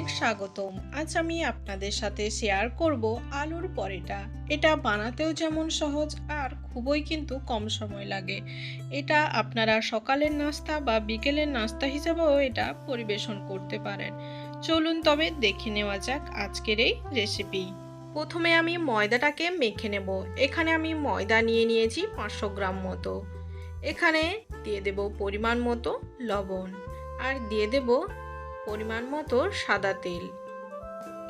অনেক স্বাগতম। আজ আমি আপনাদের সাথে শেয়ার করব আলুর পরেটা। এটা বানাতেও যেমন সহজ আর খুবই কিন্তু কম সময় লাগে। এটা আপনারা সকালের নাস্তা বা বিকেলের নাস্তা হিসেবেও এটা পরিবেশন করতে পারেন। চলুন তবে দেখে নেওয়া যাক আজকের এই রেসিপি প্রথমে আমি ময়দাটাকে মেখে নেব। এখানে আমি ময়দা নিয়ে নিয়েছি পাঁচশো গ্রাম মতো। এখানে দিয়ে দেব পরিমাণ মতো লবণ। আর দিয়ে দেব পরিমাণ মতো সাদা তেল।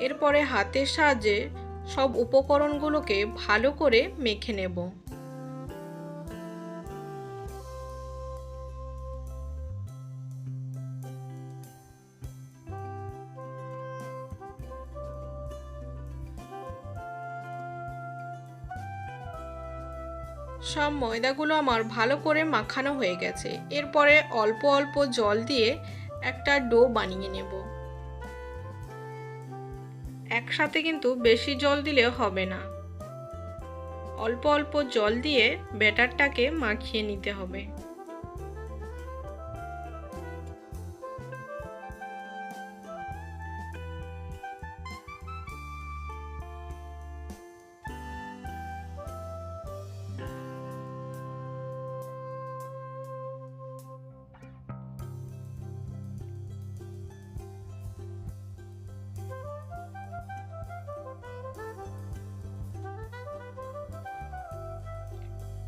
এরপরে হাতের সাহায্যে সব উপকরণগুলোকে ভালো করে মেখে নেব। সব ময়দাগুলো আমার ভালো করে মাখানো হয়ে গেছে। এরপরে অল্প অল্প জল দিয়ে একটা ডো বানিয়ে নেব। একসাথে কিন্তু বেশি জল দিলে হবে না। অল্প অল্প জল দিয়ে ব্যাটারটাকে মাখিয়ে নিতে হবে।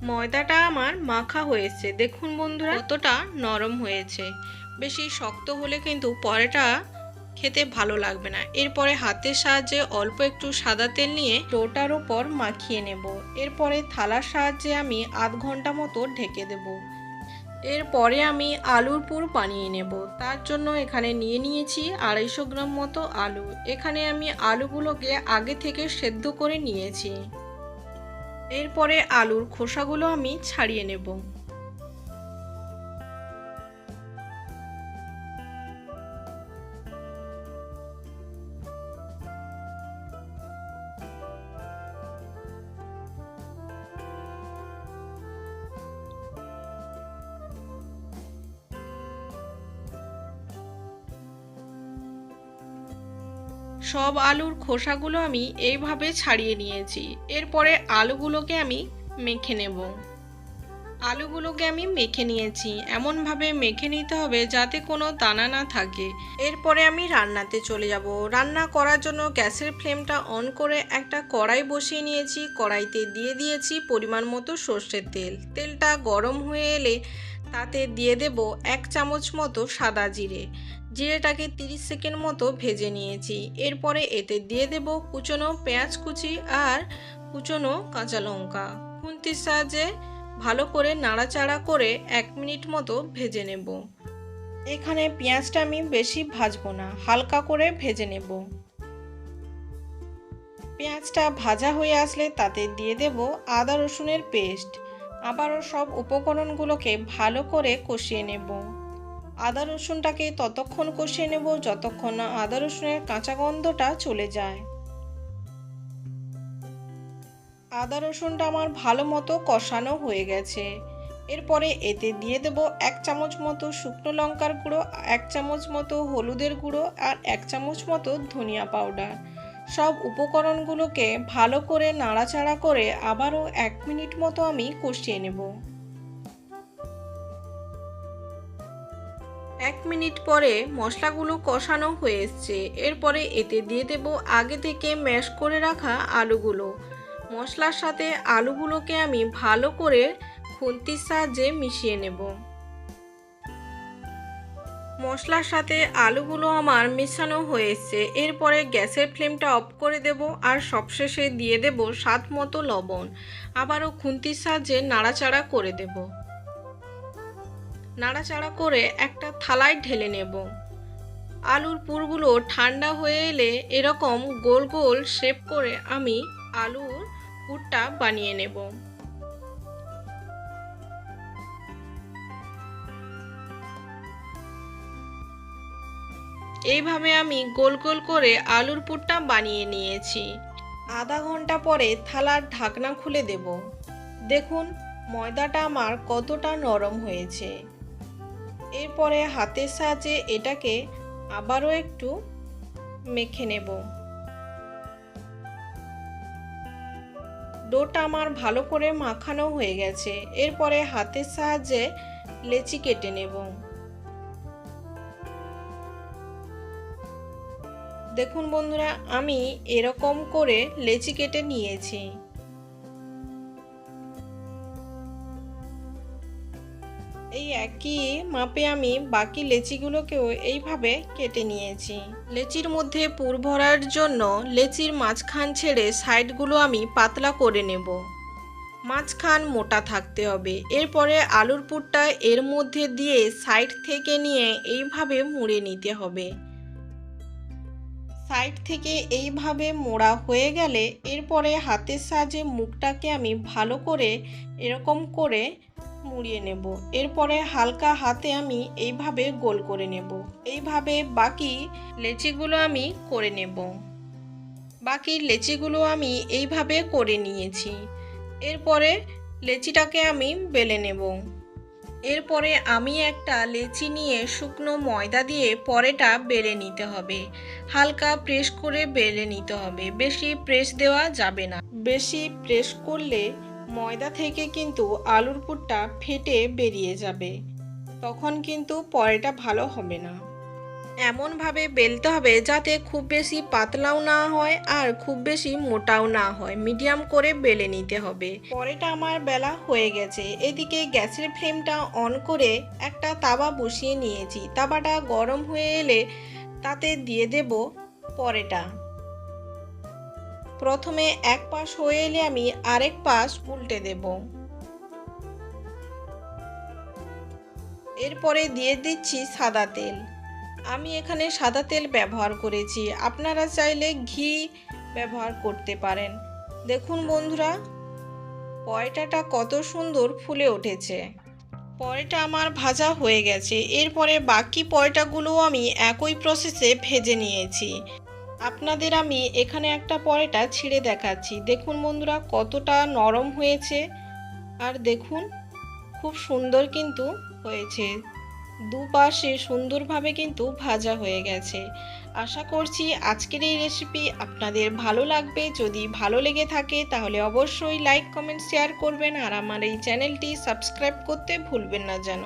ময়দাটা আমার মাখা হয়েছে দেখুন বন্ধুরা, কতটা নরম হয়েছে বেশি শক্ত হলে কিন্তু পরেটা খেতে ভালো লাগবে না। এরপরে হাতের সাহায্যে অল্প একটু সাদা তেল নিয়ে ডোটার ওপর মাখিয়ে নেব। এরপরে থালার সাহায্যে আমি আধ ঘণ্টা মতো ঢেকে দেব। এরপরে আমি আলুর পুর বানিয়ে নেব। তার জন্য এখানে নিয়ে নিয়েছি আড়াইশো গ্রাম মতো আলু। এখানে আমি আলুগুলোকে আগে থেকে সেদ্ধ করে নিয়েছি। এরপরে আলুর খোসাগুলো আমি ছাড়িয়ে নেব। সব আলুর খোসাগুলো আমি এইভাবে ছাড়িয়ে নিয়েছি। এরপরে আলুগুলোকে আমি মেখে নেব। আলুগুলোকে আমি মেখে নিয়েছি। এমনভাবে মেখে নিতে হবে যাতে কোনো দানা না থাকে। এরপরে আমি রান্নাতে চলে যাব। রান্না করার জন্য গ্যাসের ফ্লেমটা অন করে একটা কড়াই বসিয়ে নিয়েছি। কড়াইতে দিয়ে দিয়েছি পরিমাণ মতো সর্ষের তেল। তেলটা গরম হয়ে এলে তাতে দিয়ে দেব এক চামচ মতো সাদা জিরে। জিরেটাকে 30 সেকেন্ড মতো ভেজে নিয়েছি। এরপরে এতে দিয়ে দেব কুচনো পেঁয়াজ কুচি আর কুচনো কাঁচা লঙ্কা। খুন্তির সাহায্যে ভালো করে নাড়াচাড়া করে এক মিনিট মতো ভেজে নেব। এখানে পেঁয়াজটা আমি বেশি ভাজবো না, হালকা করে ভেজে নেব। পেঁয়াজটা ভাজা হয়ে আসলে তাতে দিয়ে দেব আদা রসুনের পেস্ট। আবারও সব উপকরণগুলোকে ভালো করে কষিয়ে নেব। আদা রসুনটাকে ততক্ষণ কষিয়ে নেব যতক্ষণ না আদা রসুনের কাঁচা গন্ধটা চলে যায়। আদা রসুনটা আমার ভালো মতো কষানো হয়ে গেছে। এরপরে এতে দিয়ে দেব এক চামচ মতো শুকনো লঙ্কার গুঁড়ো, এক চামচ মতো হলুদের গুঁড়ো আর এক চামচ মতো ধনিয়া পাউডার। সব উপকরণগুলোকে ভালো করে নাড়াচাড়া করে আবারও এক মিনিট মতো আমি কষিয়ে নেব। এক মিনিট পরে মশলাগুলো কষানো হয়ে এসছে। এরপরে এতে দিয়ে দেব আগে থেকে ম্যাশ করে রাখা আলুগুলো। মশলার সাথে আলুগুলোকে আমি ভালো করে খুন্তির সাহায্যে মিশিয়ে নেব। মশলার সাথে আলুগুলো আমার মেশানো হয়ে এসছে। এরপরে গ্যাসের ফ্লেমটা অফ করে দেব আর সবশেষে দিয়ে দেব স্বাদ মতো লবণ। আবারও খুন্তির সাহায্যে নাড়াচাড়া করে দেব। নাড়াচাড়া করে একটা থালায় ঢেলে নেব। আলুর পুরগুলো ঠান্ডা হয়ে এলে এরকম গোল গোল শেপ করে আমি আলুর পুরটা বানিয়ে নেব। এইভাবে আমি গোল গোল করে আলুর পুরটা বানিয়ে নিয়েছি। আধা ঘণ্টা পরে থালার ঢাকনা খুলে দেব। দেখুন, ময়দাটা আমার কতটা নরম হয়েছে। এরপরে হাতের সাহায্যে এটাকে আবারও একটু মেখে নেব। ডোটা আমার ভালো করে মাখানো হয়ে গেছে। এরপরে হাতের সাহায্যে লেচি কেটে নেব। দেখুন বন্ধুরা, আমি এরকম করে লেচি কেটে নিয়েছি। একই মাপে আমি বাকি লেচিগুলোকেও এইভাবে কেটে নিয়েছি। লেচির মধ্যে পুর ভরার জন্য লেচির মাঝখান ছেড়ে সাইডগুলো আমি পাতলা করে নেব। মাঝখান মোটা থাকতে হবে। এরপরে আলুর পুরটা এর মধ্যে দিয়ে সাইড থেকে নিয়ে এইভাবে মুড়ে নিতে হবে। সাইড থেকে এইভাবে মোড়া হয়ে গেলে এরপরে হাতের সাহায্যে মুখটাকে আমি ভালো করে এরকম করে মুড়িয়ে নেব। এরপরে হালকা হাতে আমি এইভাবে গোল করে নেব। এইভাবে বাকি লেচিগুলো আমি করে নেব। বাকি লেচিগুলো আমি এইভাবে করে নিয়েছি। এরপরে লেচিটাকে আমি বেলে নেব। এরপরে আমি একটা লেচি নিয়ে শুকনো ময়দা দিয়ে পরেটা বেলে নিতে হবে। হালকা প্রেস করে বেলে নিতে হবে। বেশি প্রেস দেওয়া যাবে না। বেশি প্রেস করলে ময়দা থেকে কিন্তু আলুর পুরটা ফেটে বেরিয়ে যাবে। তখন কিন্তু পরেটা ভালো হবে না। এমনভাবে বেলতে হবে যাতে খুব বেশি পাতলাও না হয় আর খুব বেশি মোটাও না হয়। মিডিয়াম করে বেলে নিতে হবে। পরেটা আমার বেলা হয়ে গেছে। এদিকে গ্যাসের ফ্লেমটা অন করে একটা তাওয়া বসিয়ে নিয়েছি। তাওয়াটা গরম হয়ে এলে তাতে দিয়ে দেব পরেটা প্রথমে এক পাশ হয়ে এলে আমি আরেক পাশ উল্টে দেব। এরপরে দিয়ে দিচ্ছি সাদা তেল। আমি এখানে সাদা তেল ব্যবহার করেছি। আপনারা চাইলে ঘি ব্যবহার করতে পারেন। দেখুন বন্ধুরা পয়টাটা কত সুন্দর ফুলে উঠেছে। পয়টা আমার ভাজা হয়ে গেছে। এরপরে বাকি পয়টাগুলোও আমি একই প্রসেসে ভেজে নিয়েছি। আপনাদের আমি এখানে একটা পরেটা ছিঁড়ে দেখাচ্ছি। দেখুন বন্ধুরা, কতটা নরম হয়েছে। আর দেখুন, খুব সুন্দর কিন্তু হয়েছে। দুপাশে সুন্দরভাবে কিন্তু ভাজা হয়ে গেছে। আশা করছি আজকের এই রেসিপি আপনাদের ভালো লাগবে। যদি ভালো লেগে থাকে, তাহলে অবশ্যই লাইক কমেন্ট শেয়ার করবেন। আর আমার এই চ্যানেলটি সাবস্ক্রাইব করতে ভুলবেন না যেন।